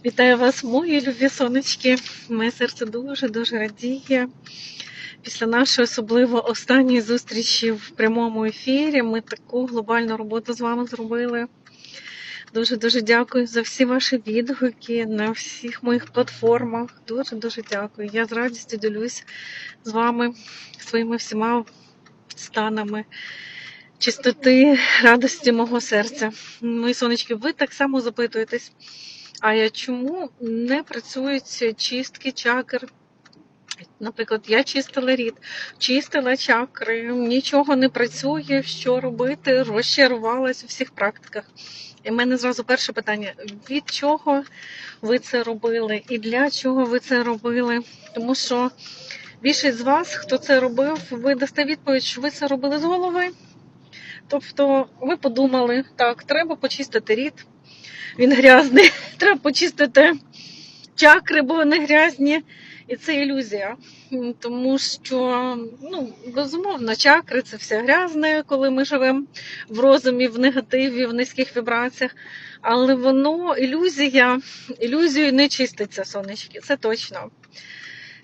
Вітаю вас, мої любі сонечки. Моє серце дуже-дуже радіє. Після нашої особливо останньої зустрічі в прямому ефірі ми таку глобальну роботу з вами зробили. Дуже-дуже дякую за всі ваші відгуки на всіх моїх платформах. Дуже-дуже дякую. Я з радістю ділюсь з вами своїми всіма станами чистоти, радості мого серця. Мої сонечки, ви так само запитуєтесь. А чому не працюють чистки чакр? Наприклад, я чистила рід, чистила чакри, нічого не працює, що робити, розчарувалась у всіх практиках. І в мене зразу перше питання: від чого ви це робили і для чого ви це робили? Тому що більшість з вас, хто це робив, ви дасте відповідь, що ви це робили з голови. Тобто ви подумали, так, треба почистити рід, він грязний, треба почистити чакри, бо вони грязні. І це ілюзія. Тому що, ну, безумовно, чакри це все грязне, коли ми живемо в розумі, в негативі, в низьких вібраціях. Але воно ілюзія, ілюзією не чиститься, сонечки, це точно.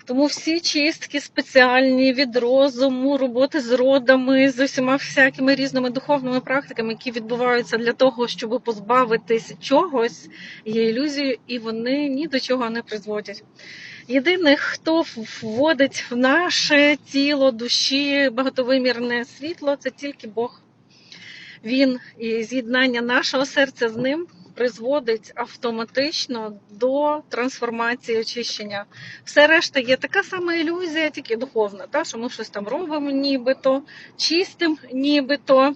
Тому всі чистки спеціальні від розуму, роботи з родами, з усіма всякими різними духовними практиками, які відбуваються для того, щоб позбавитись чогось, є ілюзією, і вони ні до чого не призводять. Єдиний, хто вводить в наше тіло, душі, багатовимірне світло, це тільки Бог. Він і з'єднання нашого серця з ним призводить автоматично до трансформації очищення. Все решта є така сама ілюзія, тільки духовна, та, що ми щось там робимо, нібито, чистим, нібито.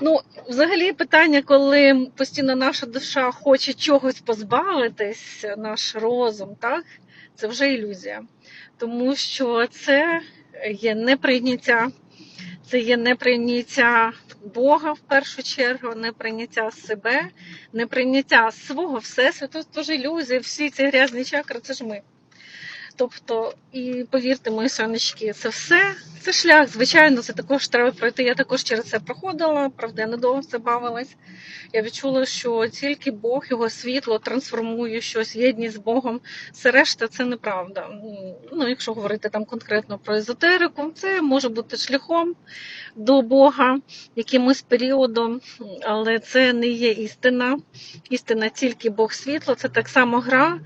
Ну, взагалі, питання, коли постійно наша душа хоче чогось позбавитись, наш розум, так, це вже ілюзія. Тому що це є неприйняття, це є неприйняття Бога в першу чергу, неприйняття себе, неприйняття свого всесвіту, тож ілюзії, всі ці грязні чакри, це ж ми. Тобто, і повірте, мої сонечки, це все, це шлях. Звичайно, це також треба пройти. Я також через це проходила, правда, я недовго це бавилась. Я відчула, що тільки Бог, його світло трансформує щось, єдність з Богом. Все решта це неправда. Ну, якщо говорити там конкретно про езотерику, це може бути шляхом до Бога, якимось періодом, але це не є істина. Істина тільки Бог світло, це так само гра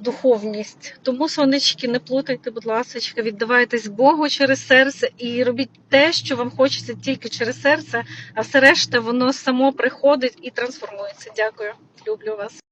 духовність. Тому, сонечки, не плутайте, будь ласка, віддавайтесь Богу через серце і робіть те, що вам хочеться тільки через серце, а все решта воно само приходить і трансформується. Дякую, люблю вас.